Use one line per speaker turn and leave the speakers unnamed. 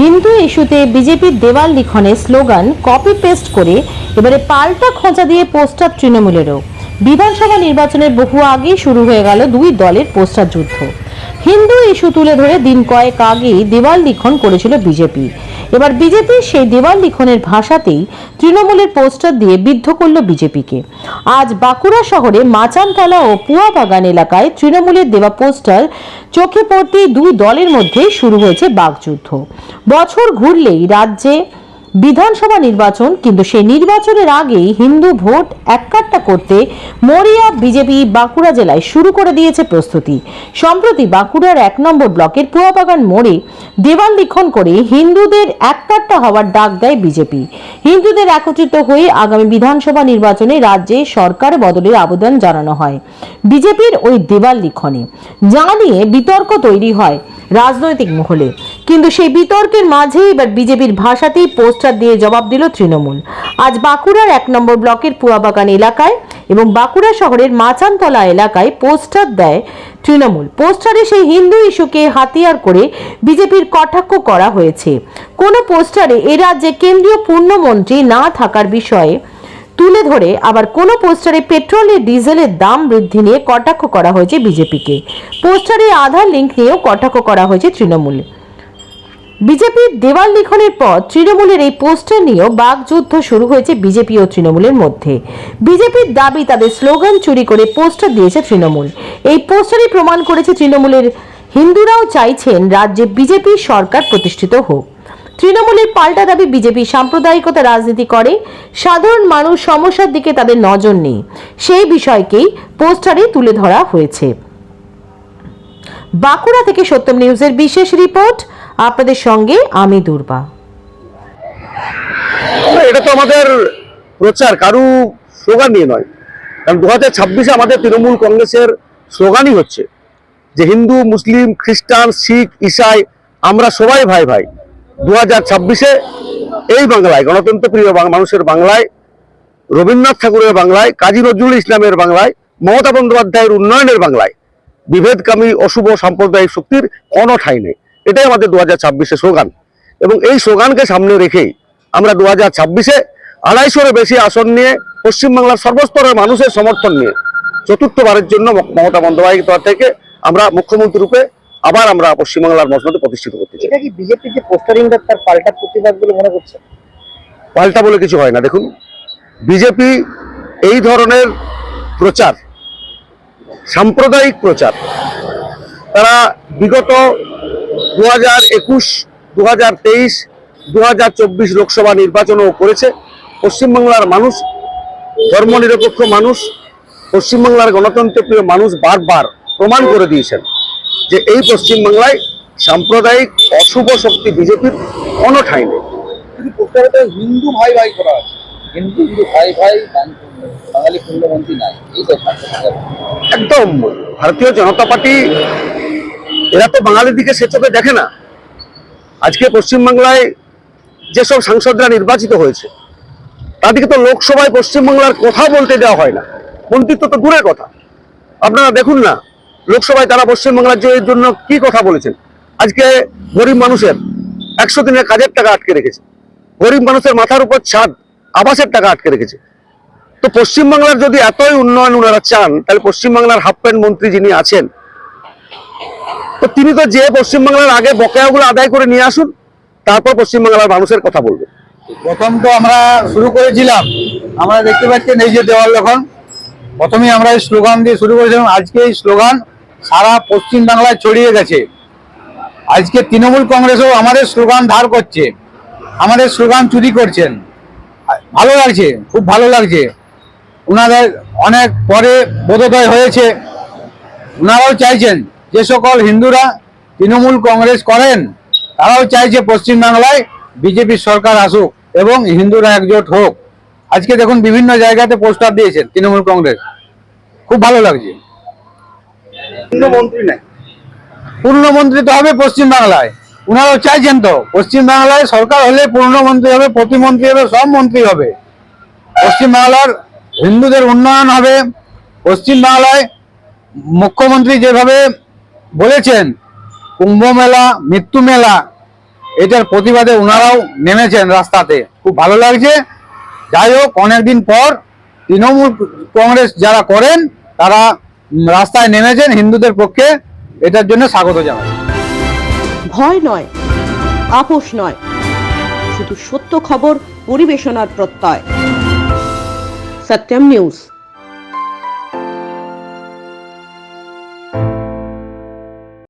হিন্দু ইস্যুতে বিজেপির দেওয়াল লিখনে স্লোগান কপি পেস্ট করে এবারে পাল্টা খোঁচা দিয়ে পোস্টার তৃণমূলেরও। বিধানসভা নির্বাচনের বহু আগেই শুরু হয়ে গেল দুই দলের পোস্টার যুদ্ধ। হিন্দু ইস্যু তুলে ধরে দিন কয়েক আগেই দেওয়াল লিখন করেছিল বিজেপি। এবার বিজেপি সেই দেওয়াল লিখনের ভাষাতেই তৃণমূলের পোস্টার দিয়ে বিদ্ধ করল বিজেপিকে। আজ বাঁকুড়া শহরে মাচানতলা ও পুয়া বাগান এলাকায় তৃণমূলের দেওয়া পোস্টার চোখে পড়তেই দুই দলের মধ্যে শুরু হয়েছে বাঘযুদ্ধ বছর ঘুরলেই রাজ্যে বিধানসভা নির্বাচন, কিন্তু সেই নির্বাচনের আগেই হিন্দু ভোট এককাট্টা করতে মরিয়া বিজেপি বাঁকুড়া জেলায় শুরু করে দিয়েছে প্রস্তুতি। সম্প্রতি বাঁকুড়ার এক নম্বর ব্লকের পুয়াবাগান মোড়ে দেওয়াল লিখন করে হিন্দুদের এককাট্টা হওয়ার ডাক দেয় বিজেপি। হিন্দুদের একত্রিত হয়ে আগামী বিধানসভা নির্বাচনে রাজ্যে সরকার বদলের আবেদন জানানো হয়। বিজেপির ওই দেওয়াল লিখনে যা নিয়ে বিতর্ক তৈরি হয় রাজনৈতিক মহলে। কিন্তু সেই বিতর্কের মাঝে এবার বিজেপির ভাষাতেই পোস্টার দিয়ে জবাব দিল তৃণমূল। আজ বাঁকুড়ার এক নম্বর ব্লকের পুয়াবাগান এলাকায় এবং বাঁকুড়া শহরের মাচানতলা এলাকায় পোস্টার দেয় তৃণমূল। পোস্টারে সেই হিন্দু ইস্যুকে হাতিয়ার করে বিজেপির কটাক্ষ করা হয়েছে। কোনো পোস্টারে এ রাজ্যে কেন্দ্রীয় পূর্ণমন্ত্রী না থাকার বিষয়ে তুলে ধরে আবার কোনো পোস্টারে পেট্রোল ও ডিজেলের দাম বৃদ্ধি নিয়ে কটাক্ষ করা হয়েছে বিজেপিকে। পোস্টারে আধার লিঙ্ক নিয়েও কটাক্ষ করা হয়েছে তৃণমূল। বিজেপির দেওয়াল লিখনের পর তৃণমূলের এই পোস্টার নিয়েও বাগযুদ্ধ শুরু হয়েছে বিজেপি ও তৃণমূলের মধ্যে। বিজেপির দাবি তাদের স্লোগান চুরি করে পোস্টার দিয়েছে তৃণমূল। এই পোস্টারই প্রমাণ করেছে তৃণমূলের হিন্দুরাও চাইছেন রাজ্যে বিজেপি সরকার প্রতিষ্ঠিত হোক। তৃণমূলের পাল্টা দাবি বিজেপি সাম্প্রদায়িকতা রাজনীতি করে, সাধারণ মানুষ সমস্যার দিকে তাদের নজর নেই। সেই বিষয়কেই পোস্টারে তুলে ধরা হয়েছে। বাঁকুড়া থেকে সত্যম নিউজের বিশেষ রিপোর্ট আপনাদের সঙ্গে আমি দুর্বা।
এটা তো আমাদের প্রচার, কারু স্লোগান নিয়ে নয়। কারণ দু হাজার ছাব্বিশে আমাদের তৃণমূল কংগ্রেসের স্লোগানই হচ্ছে যে হিন্দু, মুসলিম, খ্রিস্টান, শিখ ইসাই আমরা সবাই ভাই ভাই। দু হাজার ছাব্বিশে এই বাংলায়, গণতন্ত্র প্রিয় মানুষের বাংলায়, রবীন্দ্রনাথ ঠাকুরের বাংলায়, কাজী নজরুল ইসলামের বাংলায়, মমতা বন্দ্যোপাধ্যায়ের উন্নয়নের বাংলায় বিভেদকামী অশুভ সাম্প্রদায়িক শক্তির কোনো ঠাঁই নেই। এটাই আমাদের দু হাজার ছাব্বিশে স্লোগান। এবং এই স্লোগানকে সামনে রেখেই আমরা দু হাজার ছাব্বিশে আড়াইশোরও বেশি আসন নিয়ে পশ্চিমবাংলার সর্বস্তরের মানুষের সমর্থন নিয়ে চতুর্থবারের জন্য মমতা বন্দ্যোপাধ্যায় থেকে আমরা মুখ্যমন্ত্রী রূপে আবার আমরা পশ্চিমবাংলার মসনদে প্রতিষ্ঠিত করতে চাই।
এটা কি বিজেপি যে পোস্টারিংটা তার পাল্টা প্রতিবাদ বলে মনে করছে?
পাল্টা বলে কিছু হয় না। দেখুন বিজেপি এই ধরনের প্রচার সাম্প্রদায়িক প্রচার তারা বিগত দু হাজার একুশ দু হাজার তেইশ দু হাজার চব্বিশ লোকসভা নির্বাচনও করেছে। পশ্চিমবাংলার মানুষ ধর্মনিরপেক্ষ মানুষ পশ্চিমবাংলার গণতন্ত্রপ্রিয় মানুষ বারবার প্রমাণ করে দিয়েছেন যে এই পশ্চিমবাংলায় সাম্প্রদায়িক অশুভ শক্তি বিজেপির কোনো ঠাঁই নেই
হিন্দু ভাই ভাই করা আছে। হিন্দু হিন্দু ভাই ভাই বাঙালি পূর্ণবন্তী নাই। এই কথা
একদম ভারতীয় জনতা পার্টি এরা তো বাঙালির দিকে সে চোখে দেখে না। আজকে পশ্চিমবাংলায় যেসব সাংসদরা নির্বাচিত হয়েছে, তাদেরকে তো লোকসভায় পশ্চিমবাংলার কথা বলতে দেওয়া হয় না। মন্ত্রিত্ব তো দূরের কথা। আপনারা দেখুন না, লোকসভায় তারা পশ্চিমবাংলার জন্য কি কথা বলেছেন। আজকে গরিব মানুষের একশো দিনের কাজের টাকা আটকে রেখেছে। গরিব মানুষের মাথার উপর ছাদ, আবাসের টাকা আটকে রেখেছে। তো পশ্চিমবাংলার যদি এতই উন্নয়ন ওনারা চান, তাহলে পশ্চিমবাংলার হাফ প্যান্ট মন্ত্রী যিনি আছেন তো তিনি তো যে পশ্চিমবাংলার আগে বকেয়াগুলো আদায় করে নিয়ে আসুন, তারপর পশ্চিমবাংলার মানুষের কথা বলবে।
প্রথম তো আমরা শুরু করেছিলাম। আমরা দেখতে পাচ্ছেন এই যে দেওয়াল যখন প্রথমে আমরা এই স্লোগান দিয়ে শুরু করেছিলাম। আজকে এই স্লোগান সারা পশ্চিম বাংলায় ছড়িয়ে গেছে। আজকে তৃণমূল কংগ্রেসও আমাদের স্লোগান ধার করছে। আমাদের স্লোগান চুরি করছেন। ভালো লাগছে, খুব ভালো লাগছে। ওনাদের অনেক পরে বোধোদয় হয়েছে। ওনারাও চাইছেন যে সকল হিন্দুরা তৃণমূল কংগ্রেস করেন তারাও চাইছে পশ্চিমবাংলায় বিজেপি সরকার আসুক এবং হিন্দুরা একজোট হোক। আজকে দেখুন বিভিন্ন জায়গাতে পোস্টার দিয়েছেন তৃণমূল কংগ্রেস। খুব ভালো লাগছে।
মন্ত্রী নাই।
পূর্ণমন্ত্রী তো হবে পশ্চিমবাংলায়। উনারাও চাইছেন তো পশ্চিমবাংলায় সরকার হলে পূর্ণমন্ত্রী হবে প্রতিমন্ত্রী হবে সব মন্ত্রী হবে। পশ্চিমবাংলার হিন্দুদের উন্নয়ন হবে। পশ্চিমবাংলায় মুখ্যমন্ত্রী যেভাবে বলেছেন, কুম্ভ মেলা, মৃত্যু মেলা, এটার প্রতিবাদে ওনারাও নেমেছেন রাস্তাতে। খুব ভালো লাগছে। যাই হোক, অনেকদিন পর তৃণমূল কংগ্রেস যারা করেন, তারা রাস্তায় নেমেছেন হিন্দুদের পক্ষে। এটার জন্য স্বাগত জানাই।
ভয় নয়, আপোষ নয়। শুধু সত্য খবর, পরিবেশনার প্রত্যয়। সত্যম নিউজ।